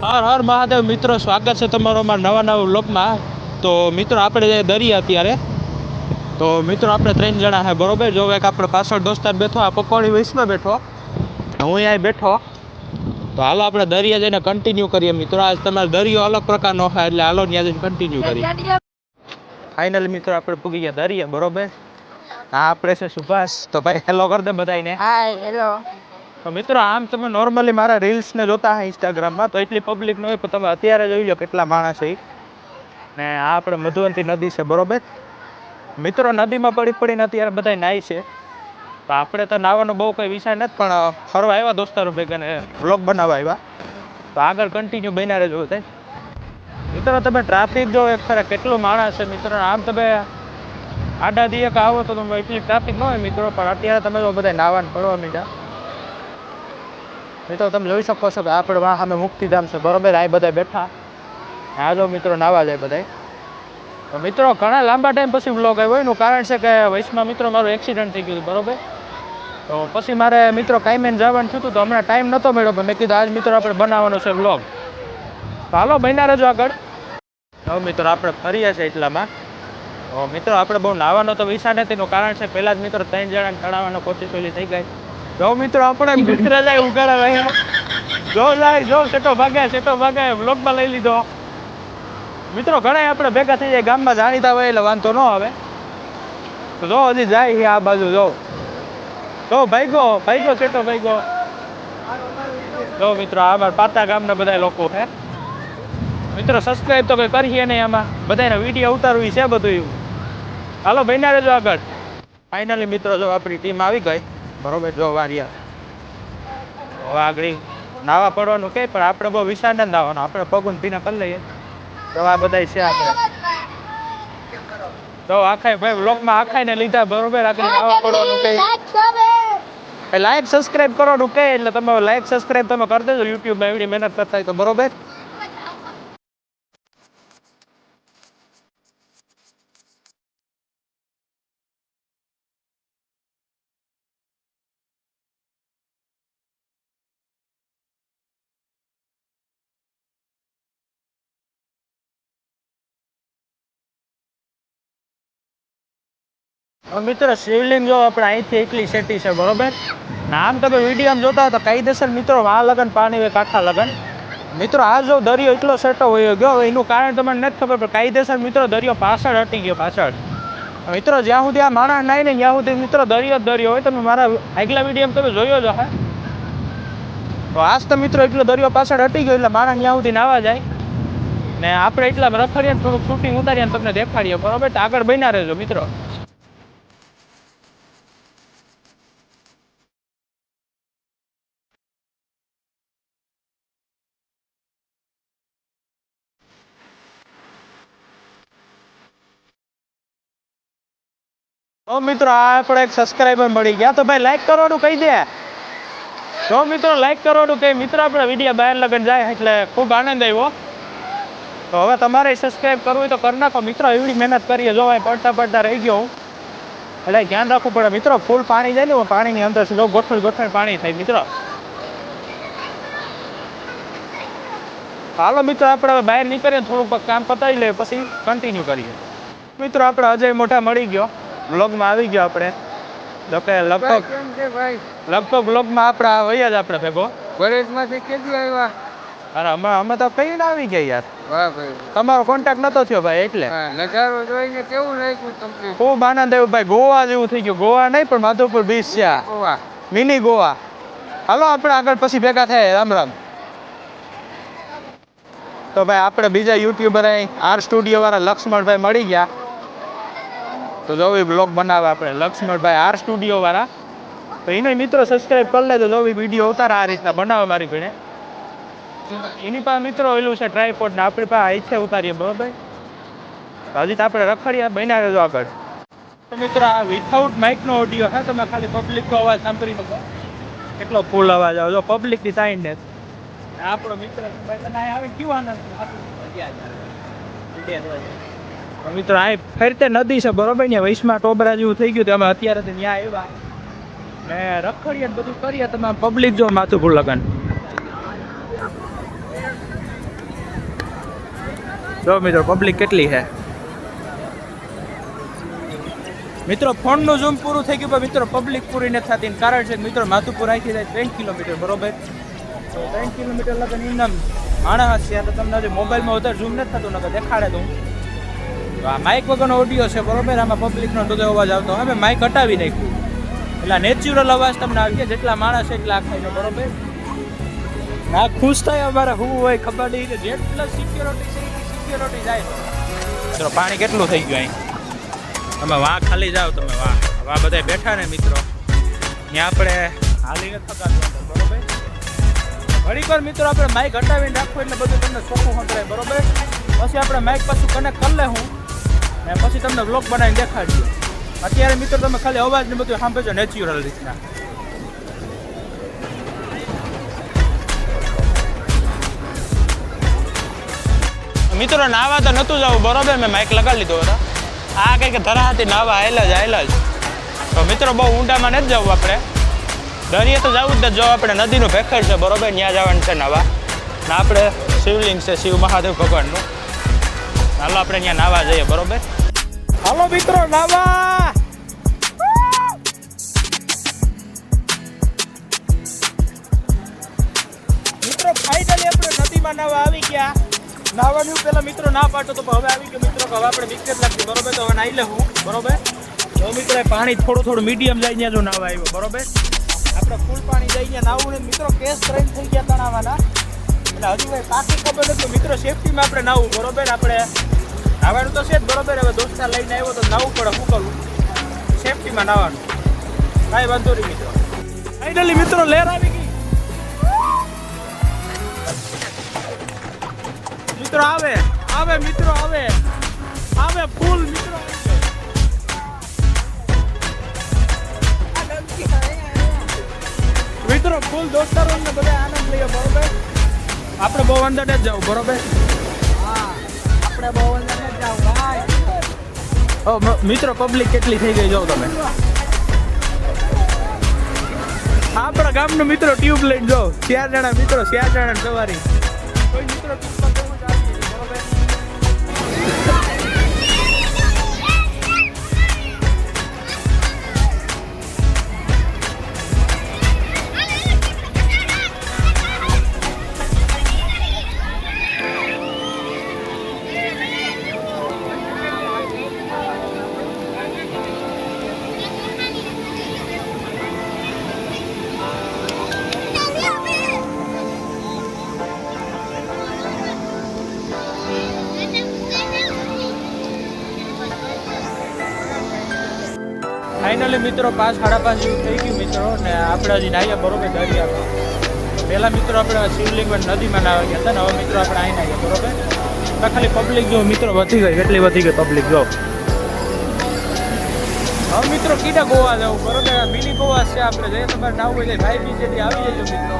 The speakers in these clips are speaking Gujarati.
હર હર મહાદેવ, મિત્રો, સ્વાગત છે તમારો અમારા નવા નવા વ્લોગમાં. તો મિત્રો, આપણે દરિયા અત્યારે, તો મિત્રો, આપણે ત્રણ જણા છે, બરોબર? જો એક આપણે પાછળ દોસ્તાર બેઠો, આ પકોડી વૈશમાં બેઠો. હું અહીંયા બેઠો. તો હાલો, આપણે દરિયા જઈને કન્ટિન્યુ કરીએ. મિત્રો, આજ તમારે દરિયો અલગ પ્રકારનો હોય એટલે હાલો, ત્યાં જઈને કન્ટિન્યુ કરીએ. ફાઇનલી મિત્રો, આપણે પૂગી ગયા દરિયા બરોબર? હા, આપણે છે સુભાષ. તો ભાઈ હેલો કરી દે બધાને હાય હેલો તો મિત્રો, આમ તમે નોર્મલી મારા રીલ્સને જોતા હોય ઇન્સ્ટાગ્રામમાં તો એટલી પબ્લિક ન હોય, પણ તમે અત્યારે જોઈ લો કેટલા માણસ છે. ને આ આપણે મધુવંતી નદી છે, બરોબર? મિત્રો, નદીમાં પડી પડીને અત્યારે બધા નાય છે. તો આપણે તો નાવાનો બહુ કંઈ વિષય નથી, પણ ફરવા આવ્યા દોસ્તારો ભેગા ને વ્લોગ બનાવવા આવ્યા. તો આગળ કન્ટિન્યુ બન્યા રહેજો થાય મિત્રો, તમે ટ્રાફિક જો એક ખરા, કેટલું માણસ છે, મિત્રો. આમ તમે આડા દિયે આવો તો તમે એટલી ટ્રાફિક ન હોય, મિત્રો, પણ અત્યારે તમે જો બધા નાવાને પડવા મીડા મિત્રો, તમે જોઈ શકો છો કે આપણે વાહ અમે મુક્તિધામ છે. બરોબર, આ બધા બેઠા. હાલો મિત્રો, નાવા જાય બધા તો મિત્રો, ઘણા લાંબા ટાઈમ પછી વ્લોગ આવ્યો. એનું કારણ છે કે વયસમાં મિત્રો, મારું એક્સિડન્ટ થઈ ગયું બરાબર? તો પછી મારે મિત્રો કાંઈ જવાનું થયું હતું, તો હમણાં ટાઈમ નહોતો મળ્યો, પણ મેં કીધું આજ મિત્રો આપણે બનાવવાનો છે વ્લોગ તો હાલો, બન્યા રજો આગળ. હવે મિત્રો, આપણે ફરીએ છીએ એટલામાં. તો મિત્રો, આપણે બહુ નાવાનો તો વિચાર નથી કારણ છે પહેલાં જ મિત્રો ત્રણ જણાને તળાવવાનો કોશિશ પેલી થઈ ગઈ. જો મિત્રો આપણે મિત્ર જાય ઉગાડા રહ્યા જો લાય જો સેટો ભાગે સેટો ભાગે બ્લોકમાં લઈ લીધો. મિત્રો ઘણા આપણે ભેગા થઈ જાય ગામમાં જાણીતા હોય એટલે વાંધો ન આવે. તો જો હજી જાય છે આ બાજુ જો. જો ભાઈગો ભાઈગો સેટો ભાઈગો. જો મિત્રો આ અમારા પાતા ગામના બધા લોકો છે. મિત્રો સબસ્ક્રાઈબ તો કંઈ કરીએ નહીં આમાં. બધાને વીડિયો ઉતારવી છે બધું એવું હાલો બન્યા રહેજો આગળ. ફાઇનલી મિત્રો જો આપણી ટીમ આવી ગઈ. બરોબર. જો વાર્યા હવે આગળ નાવા પડવાનું કે, પણ આપણે બહુ વિશાળ નથી નાવાનો આપણે પગું પીને કરી લઈએ. તો આ બધા છે આપણે. તો આખાય ભાઈ બ્લોગમાં આખાઈને લીધા બરોબર. આગળ નાવા પડવાનું કે. લાઈક સબસ્ક્રાઇબ કરવાનું કે, એટલે તમે લાઈક સબસ્ક્રાઇબ તમે કરી દેજો. યુટ્યુબમાં એવડી મહેનત હોય તો બરોબર. મિત્રો, શિવલિંગ જો આપણે અહીંથી એકલી સેટી છે, બરોબર? આમ તમે વિડીયોમાં જોતા હોય તો કાયદેસર મિત્રો આ લગન, પાણી હોય કાંઠા લગન. મિત્રો, આ જો દરિયો એટલો સેટો હોય ગયો એનું કારણ તમને નથી ખબર, પણ કાયદેસર મિત્રો, દરિયો પાછળ હટી ગયો, પાછળ. મિત્રો, જ્યાં સુધી આ માણસ નાય ને ત્યાં સુધી મિત્રો, દરિયો દરિયો હોય. તમે મારા આગલા વીડિયો તમે જોયો જ હા તો આજ તો મિત્રો, એટલો દરિયો પાછળ હટી ગયો, એટલે માણસ ત્યાં સુધી નાવા જાય. ને આપણે એટલા રખડીએ થોડુંક શૂટિંગ ઉતારીએ તમને દેખાડીએ, બરોબર? આગળ બન્યા રહેજો, મિત્રો. તો મિત્રો આપણે એક સબસ્ક્રાઈબર મળી ગયા. તો ભાઈ લાઈક કરવાનું કહી દે. તો મિત્રો લાઈક કરવાનું કહી. મિત્રો, આપણે વીડિયો બહાર લગન જાય એટલે ખૂબ આનંદ આવ્યો. તો હવે તમારે સબસ્ક્રાઈબ કરવું હોય તો કરી નાખો. મિત્રો, એવડી મહેનત કરીએ. જો અહીં પડતા પડતા રહી ગયો હું. એટલે ધ્યાન રાખવું પડે. મિત્રો ફૂલ પાણી જાય ને પાણીની અંદર જો ગોઠણ ગોઠણ પાણી થાય. મિત્રો. હાલો મિત્રો, આપણે હવે બહાર નીકળીએ થોડુંક કામ પતાવી લઈએ, પછી કન્ટિન્યુ કરીએ. મિત્રો, આપણે અજય મોઢા મળી ગયો. વ્લોગમાં આવી ગયો આપણે. તો કે લગભગ લગભગ વ્લોગમાં આપણે જ આપણે ભેગો. કોલેજમાંથી કેટલી આવ્યા? અરે અમે અમે તો કઈ આવી ગયા યાર. વાહ ભાઈ. તમારો કોન્ટેક્ટ નતો થયો ભાઈ એટલે. નજારો જોઈને કેવું લાગ્યું તમને? ખૂબ આનંદ આવ્યો ભાઈ ગોવા જેવું થઈ ગયું. ગોવા નહીં પણ માધવપુર બીચ છે આ. મિની ગોવા. હાલો આપણે આગળ પછી ભેગા થાય. રામ રામ. તો ભાઈ આપણે બીજા યુટ્યુબર આર સ્ટુડિયો વાળા લક્ષ્મણભાઈ મળી ગયા. તો જોવી બ્લોગ બનાવે આપણે લક્ષ્મણભાઈ આર સ્ટુડિયો વાળા. તો એને મિત્રો સબસ્ક્રાઇબ કરી લે તો જોવી વીડિયો ઉતારે આ રીતના બનાવે મારી ભીણે. એની પાસે મિત્રો ઓલું છે ટ્રાયપોડ ને આપણી પાસે આ છે ઉતારીએ, બરોબર? હજી તો આપણે રખડીએ બન્યા રહેજો આગળ. તો મિત્રો આ વિથઆઉટ માઇકનો ઓડિયો હા તમે ખાલી પબ્લિકનો અવાજ સાંભળી શકો. કેટલો ફૂલ અવાજ આવે, જો પબ્લિકની ને આપણો મિત્ર ભાઈ તને આવે કેવું આનંદ? મિત્રો, આ ફરતે નદી છે, બરોબર ને? વૈશમાં ટોબરા જેવું થઈ ગયું અમે અત્યારે ત્યાં આવ્યા. ને રખડીએ બધું કરીએ, તમે પબ્લિક જો માથું ફૂલ લગન જો મિત્રો પબ્લિક કેટલી છે? મિત્રો, ફોનનું ઝૂમ પૂરું થઈ ગયું મિત્રો પબ્લિક પૂરી નથી થતી. કારણ છે મિત્રો માથુપુર અહીંથી જાય ત્રણ કિલોમીટર, બરોબર? તો ત્રણ કિલોમીટર લગન એમના માણસ છે તો તમને મોબાઈલમાં વધારે ઝૂમ નથી થતું, નકર દેખાડે તો હું. આ માઇક વગરનો ઓડિયો છે, બરોબર? આમાં પબ્લિકનો બધો અવાજ આવતો હવે માઇક હટાવી નાખ્યું. એટલે નેચરલ અવાજ તમને આવી ગયા, જેટલા માણસ એટલા આખાઈનો, બરોબર? ના ખુશ થાય અમારે હું હોય, ખબર નહીં કે જેટલા સિક્યોરિટી છે એટલી સિક્યોરિટી જાય. મિત્રો પાણી કેટલું થઈ ગયું અહીં? તમે વાહ, ખાલી જાઓ તમે, વાહ. વાહ બધા બેઠા ને, મિત્રો. ત્યાં આપણે હાલીને નથી અંદર બરોબર? ઘણી વાર, મિત્રો, આપણે માઇક હટાવીને રાખવું એટલે બધું તમને ચોખ્ખું સંભળાય બરોબર? પછી આપણે માઇક પાછું કનેક્ટ કરી લે હું ને પછી તમને બ્લોગ બનાવીને દેખાડીએ. અત્યારે મિત્રો તમે ખાલી અવાજ ને બધું સાંભળજો નેચરલ રીતના. મિત્રો નાવા તો નહોતું જવું, બરોબર, મેં માઇક લગાડી લીધો હતો. આ કંઈક ધરાહાથી નાવા આવેલા જ આવેલા જ. તો મિત્રો બહુ ઊંડામાં નથી જવું આપણે. દરિયે તો જવું જ જો આપણે નદીનું ભેખર છે, બરોબર ત્યાં જવાનું છે નાવા. ને આપણે શિવલિંગ છે, શિવ મહાદેવ ભગવાનનું. હાલો, આપણે અહીંયા નાવા જઈએ, બરોબર? હાલો મિત્રો, નાવા! મિત્રો ફાઇનલી આપણે નદીમાં નાવા આવી ગયા. નાવાની પેલા મિત્રો ના પાડતો તો હવે આવી ગયો મિત્રો હવે આપણે જ લાગતી બરોબર? તો હવે નાઈ લે હું, બરોબર? તો મિત્રો પાણી થોડું થોડું મીડિયમ ત્યાં જો નાવા આવ્યો, બરોબર? આપણે ફૂલ પાણી ત્યાં નાવું ને મિત્રો, કેસ ટ્રેન થઈ ગયા તણાવાના. એટલે હજુ કઈ પાકી ખબર નથી મિત્રો સેફટીમાં આપણે નાવું, બરોબર? આપણે નાવાનું તો છે જ બરોબર, હવે દોસ્તાર લઈને આવ્યો તો નાવું પડે, શું કરવું? સેફટીમાં નાવાનું. કાંઈ વાંધો નહીં મિત્રો. ફાઇનલી મિત્રો, લહેર આવી ગઈ. મિત્રો આવે આવે મિત્રો, આવે. આવે ફૂલ મિત્રો. મિત્રો ફૂલ દોસ્તારો ને બધા આનંદ લઈએ, બરોબર? આપણે બહુ અંદર જ જવું બરોબર? હા, આપણે બહુ અંદર મિત્રો પબ્લિક કેટલી થઈ ગઈ જો તમે. આપણા ગામનો મિત્રો ટ્યુબ લઈને જો, ચાર જણા મિત્રો, ચાર જણા સવારી. કોઈ મિત્રો મિત્રો પાંચ, સાડા પાંચ જેવું થઈ ગયું મિત્રો, ને આપણે હજી નાહ્યા બરોબર દરિયામાં. પહેલા મિત્રો આપણે શિવલિંગમાં નદીમાં નાવા ગયા હતા, ને હવે મિત્રો આપણે અહીં નાહ્યા બરોબર? ખાલી પબ્લિક જો મિત્રો વધી ગઈ કેટલી વધી ગઈ પબ્લિક જો. હવે મિત્રો કીધા ગોવા જવું, બરોબર? મિની ગોવા છે આપણે જઈએ તમારે નાવું હોય તો ભાઈ બીજેથી આવી જજો મિત્રો.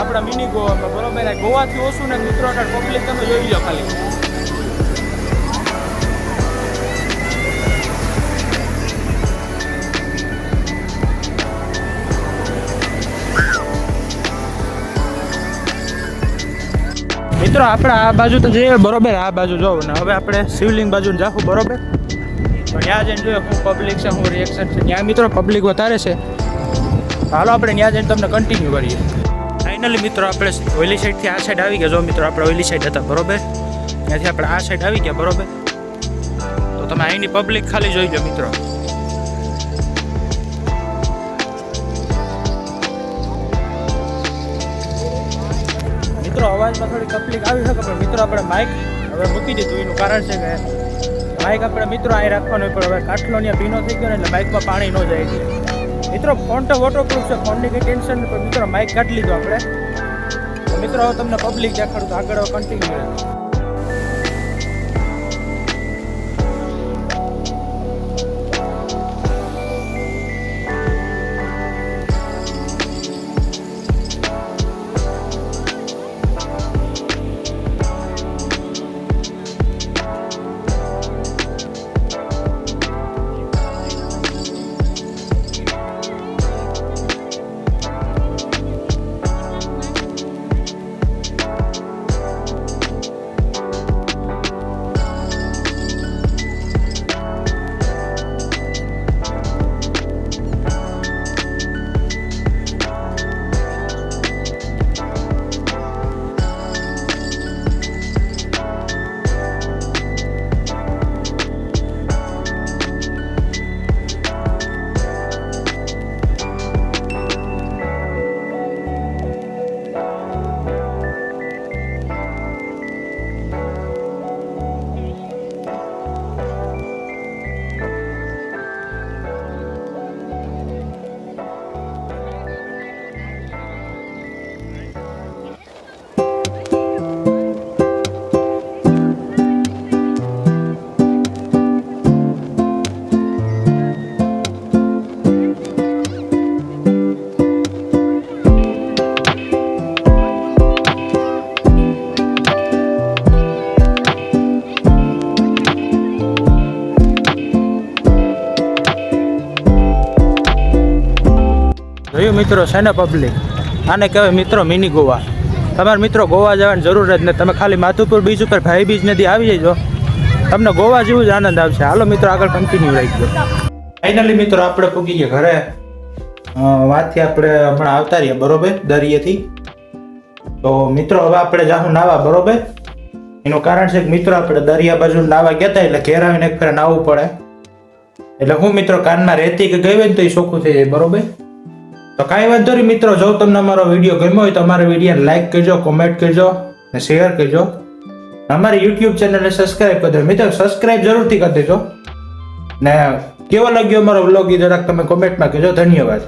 આપણા મિની ગોવામાં, બરોબર? ગોવાથી ઓછું ને મિત્રો પબ્લિક તમે જોઈ લો ખાલી. મિત્રો, આપણે આ બાજુ તો જઈએ બરોબર, આ બાજુ જો ને હવે આપણે શિવલિંગ બાજુ જાખું બરોબર? ત્યાં જઈને જોઈએ હું પબ્લિક છે હું રિએક્શન છે. ત્યાં મિત્રો પબ્લિક વધારે છે. હાલો, આપણે ત્યાં જઈને તમને કન્ટિન્યુ કરીએ. ફાઇનલી મિત્રો, આપણે ઓઇલી સાઈડથી આ સાઈડ આવી ગયા. જો મિત્રો, આપણે ઓઇલી સાઈડ હતા, બરોબર? ત્યાંથી આપણે આ સાઈડ આવી ગયા, બરોબર? તો તમે અહીંની પબ્લિક ખાલી જોઈ લો, મિત્રો. અવાજમાં થોડી તકલીફ આવી શકે પણ મિત્રો આપણે માઇક હવે મૂકી દીધું. એનું કારણ છે કે માઇક આપણે મિત્રો અહીં રાખવાનો પણ હવે કાટલો ત્યાં ભીનો થઈ ગયો ને એટલે માઇકમાં પાણી ન જાય છે મિત્રો ફોન તો વોટરપ્રૂફ છે ફોનની કંઈ ટેન્શન નહીં પણ મિત્રો માઇક કાઢી લીધો આપણે. મિત્રો તમને પબ્લિક દેખાડું તો આગળ કન્ટિન્યુ રહ્યું મિત્રો છે ને પબ્લિક આને કહેવાય મિત્રો મિની ગોવા. તમારે મિત્રો ગોવા જવાની જરૂર જ નથી. તમે ખાલી માથુપુર બીચ ઉપર ભાઈ બીજ નદી આવી જજો. તમને ગોવા જેવું જ આનંદ આવશે. હાલો મિત્રો, આગળ કન્ટિન્યુ રાખજો ફાઇનલી મિત્રો, આપણે પૂગી ગયા ઘરે. વાતથી આપણે હમણાં આવતા રહીએ, બરોબર? દરિયેથી. તો મિત્રો, હવે આપણે જાહું નાવા, બરોબર? એનું કારણ છે કે મિત્રો આપણે દરિયા બાજુ નાવા ગયા હતા એટલે ઘેર આવીને એક ફેર નાવું પડે. એટલે હું મિત્રો કાનમાં રહેતી કે ગઈ હોય ને તો એ ચોખ્ખું થઈ જાય, બરોબર? તો કાંઈ વાંધો નહીં મિત્રો, જો તમને અમારો વીડિયો ગમ્યો હોય તો અમારા વિડીયોને લાઈક કરજો કોમેન્ટ કરજો ને શેર કરજો. અમારી યુટ્યુબ ચેનલને સબસ્ક્રાઈબ કરી દેજો. મિત્રો સબસ્ક્રાઈબ જરૂરથી કરી દેજો. ને કેવો લાગ્યો અમારો વ્લોગ એ જરાક તમે કોમેન્ટમાં કહેજો. ધન્યવાદ.